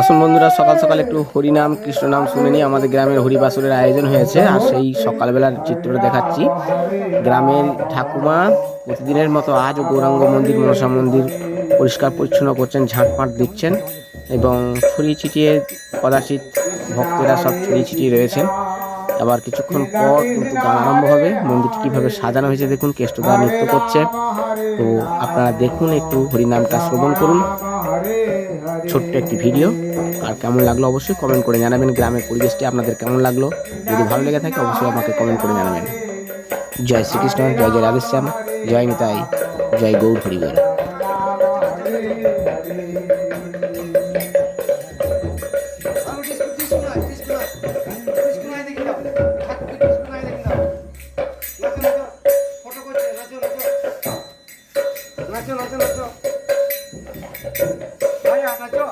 আসুন বন্ধুরা, সকাল সকাল একটু হরিনাম কৃষ্ণনাম শুনে নিয়ে আমাদের গ্রামের হরিবাসরের আয়োজন হয়েছে। আর সেই সকালবেলার চিত্রটা দেখাচ্ছি। গ্রামের ঠাকুমা প্রতিদিনের মতো আজও গৌরাঙ্গ মন্দির, মনসা মন্দির পরিষ্কার পরিচ্ছন্ন করছেন ঝাঁটপাট দিচ্ছেন এবং ছড়িয়ে ছিটিয়ে কদাচিত ভক্তেরা সব ছড়িয়ে ছিটিয়ে রয়েছেন। আবার কিছুক্ষণ পর কিন্তু গান আরম্ভ হবে। মন্দিরটি কীভাবে সাজানো হয়েছে দেখুন কেষ্টদা নৃত্য করছে। তো আপনারা দেখুন, একটু হরিনামটা শ্রবণ করুন। ছোট্ট একটি ভিডিও। আর কেমন লাগল অবশ্যই কমেন্ট করে জানাবেন। গ্রামের পরিবেশটি আপনাদের কেমন লাগল? যদি ভালো লেগে থাকে, অবশ্যই আমাকে কমেন্ট করে জানাবেন। জয় শ্রীকৃষ্ণ, জয় জয় রাধেশ্যাম জয় নিতাই, জয় গৌর হরিগৌর নাচো নাচো নাচো। ভাইয়া নাচো।